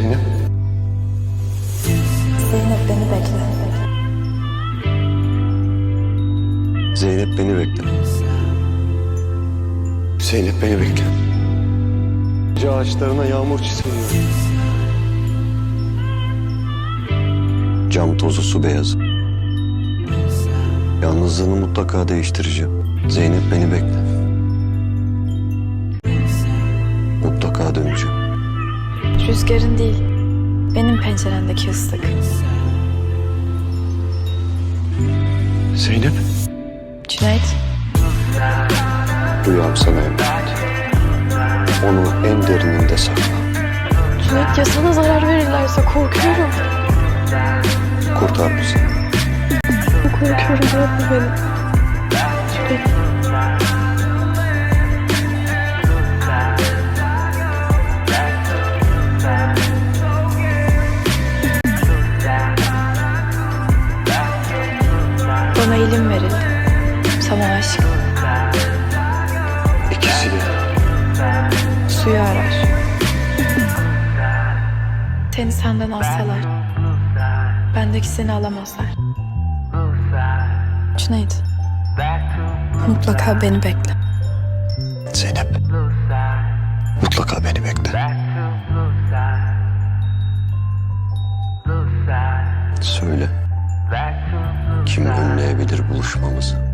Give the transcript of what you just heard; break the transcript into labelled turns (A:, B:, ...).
A: Zeynep. Zeynep beni bekle. Zeynep beni bekle. Zeynep beni bekle. Gece ağaçlarına yağmur çiseliyor. Cam tozu su beyazı. Yalnızlığını mutlaka değiştireceğim. Zeynep beni bekle.
B: Rüzgarın değil, benim pencerendeki ıslık.
A: Zeynep.
B: Cüneyt,
A: Rüyam sana emanet. Onu en derininde sakla.
B: Cüneyt ya sana zarar verirlerse korkuyorum.
A: Kurtar bizi.
B: Korkuyorum bırakma beni. Cüneyt. Bana ilim verildi. Sana aşık.
A: İkisi de.
B: Suyu arar. Seni senden alsalar. Bendeki seni alamazlar. Cüneyt. Mutlaka beni bekle.
A: Zeynep. Mutlaka beni bekle. Söyle. Kim önleyebilir buluşmamızı?